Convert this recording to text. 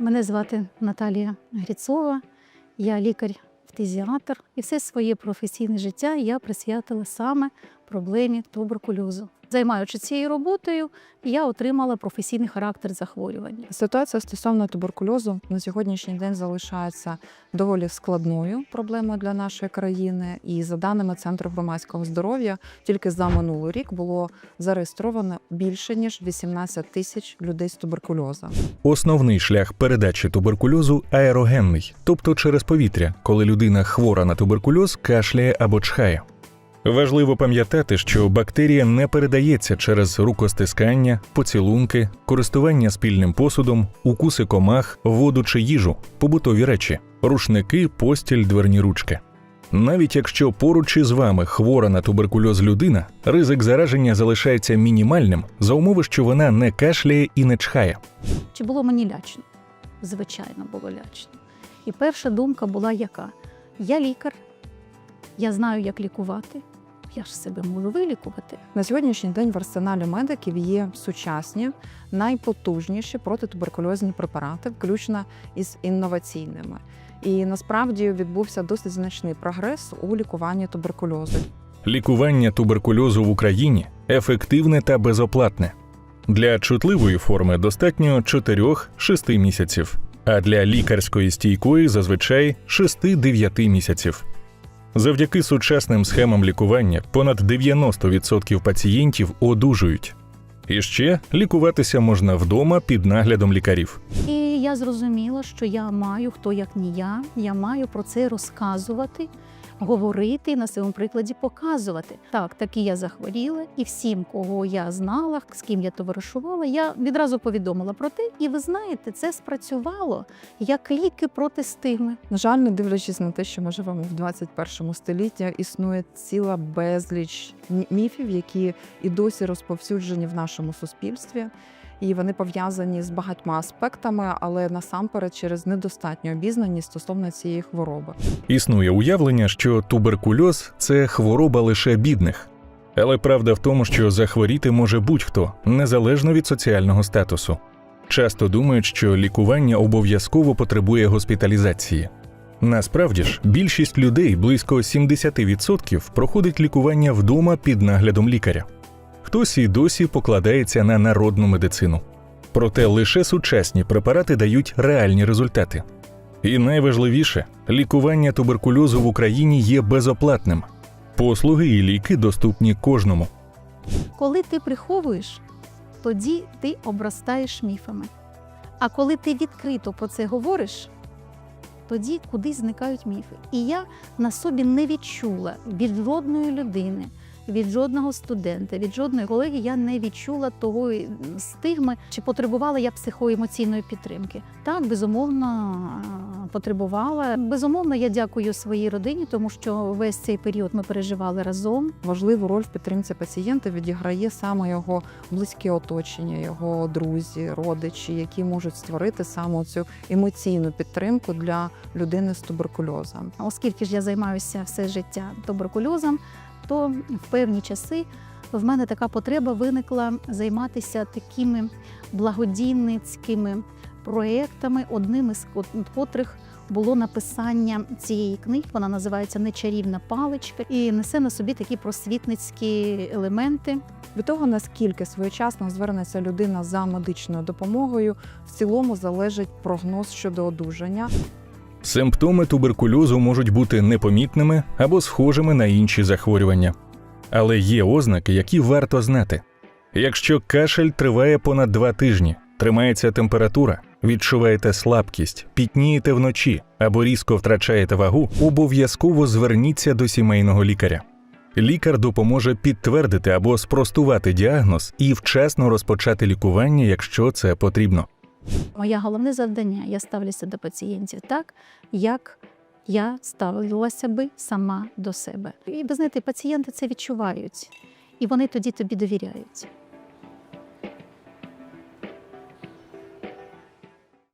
Мене звати Наталія Гріцова, я лікар-фтизіатр, і все своє професійне життя я присвятила саме проблемі туберкульозу. Займаючи цією роботою, я отримала професійний характер захворювання. Ситуація стосовно туберкульозу на сьогоднішній день залишається доволі складною проблемою для нашої країни. І за даними Центру громадського здоров'я, тільки за минулий рік було зареєстровано більше ніж 18 тисяч людей з туберкульозом. Основний шлях передачі туберкульозу аерогенний, тобто через повітря, коли людина хвора на туберкульоз кашляє або чхає. Важливо пам'ятати, що бактерія не передається через рукостискання, поцілунки, користування спільним посудом, укуси комах, воду чи їжу, побутові речі, рушники, постіль, дверні ручки. Навіть якщо поруч із вами хвора на туберкульоз людина, ризик зараження залишається мінімальним за умови, що вона не кашляє і не чхає. Чи було мені лячно? Звичайно, було лячно. І перша думка була яка? Я лікар, я знаю, як лікувати, я ж себе можу вилікувати. На сьогоднішній день в арсеналі медиків є сучасні, найпотужніші протитуберкульозні препарати, включно із інноваційними. І насправді відбувся досить значний прогрес у лікуванні туберкульозу. Лікування туберкульозу в Україні ефективне та безоплатне. Для чутливої форми достатньо 4-6 місяців, а для лікарської стійкої зазвичай 6-9 місяців. Завдяки сучасним схемам лікування понад 90% пацієнтів одужують. І ще лікуватися можна вдома під наглядом лікарів. І я зрозуміла, що я маю, хто як не я, я маю про це розказувати, говорити на своєму прикладі показувати. Так, таки я захворіла, і всім, кого я знала, з ким я товаришувала, я відразу повідомила про те. І ви знаєте, це спрацювало як ліки проти стигми. На жаль, не дивлячись на те, що ми живемо в 21 столітті, існує ціла безліч міфів, які і досі розповсюджені в нашому суспільстві. І вони пов'язані з багатьма аспектами, але насамперед через недостатню обізнаність стосовно цієї хвороби. Існує уявлення, що туберкульоз це хвороба лише бідних. Але правда в тому, що захворіти може будь-хто, незалежно від соціального статусу. Часто думають, що лікування обов'язково потребує госпіталізації. Насправді ж, більшість людей, близько 70%, проходить лікування вдома під наглядом лікаря. Хтось і досі покладається на народну медицину. Проте лише сучасні препарати дають реальні результати. І найважливіше, лікування туберкульозу в Україні є безоплатним. Послуги і ліки доступні кожному. Коли ти приховуєш, тоді ти обростаєш міфами. А коли ти відкрито про це говориш, тоді кудись зникають міфи. І я на собі не відчула від жодної людини, від жодного студента, від жодної колеги я не відчула того стигми, чи потребувала я психоемоційної підтримки. Так, безумовно, е, потребувала. Безумовно, я дякую своїй родині, тому що весь цей період ми переживали разом. Важливу роль в підтримці пацієнта відіграє саме його близьке оточення, його друзі, родичі, які можуть створити саме цю емоційну підтримку для людини з туберкульозом. Оскільки ж я займаюся все життя туберкульозом, то в певні часи в мене така потреба виникла займатися такими благодійницькими проектами, одним із котрих було написання цієї книги. Вона називається Нечарівна паличка і несе на собі такі просвітницькі елементи. Від того, наскільки своєчасно звернеться людина за медичною допомогою, в цілому залежить прогноз щодо одужання. Симптоми туберкульозу можуть бути непомітними або схожими на інші захворювання. Але є ознаки, які варто знати. Якщо кашель триває понад два тижні, тримається температура, відчуваєте слабкість, пітнієте вночі або різко втрачаєте вагу, обов'язково зверніться до сімейного лікаря. Лікар допоможе підтвердити або спростувати діагноз і вчасно розпочати лікування, якщо це потрібно. Моє головне завдання я ставлюся до пацієнтів так, як я ставилася би сама до себе. І ви знаєте, пацієнти це відчувають, і вони тоді тобі довіряють.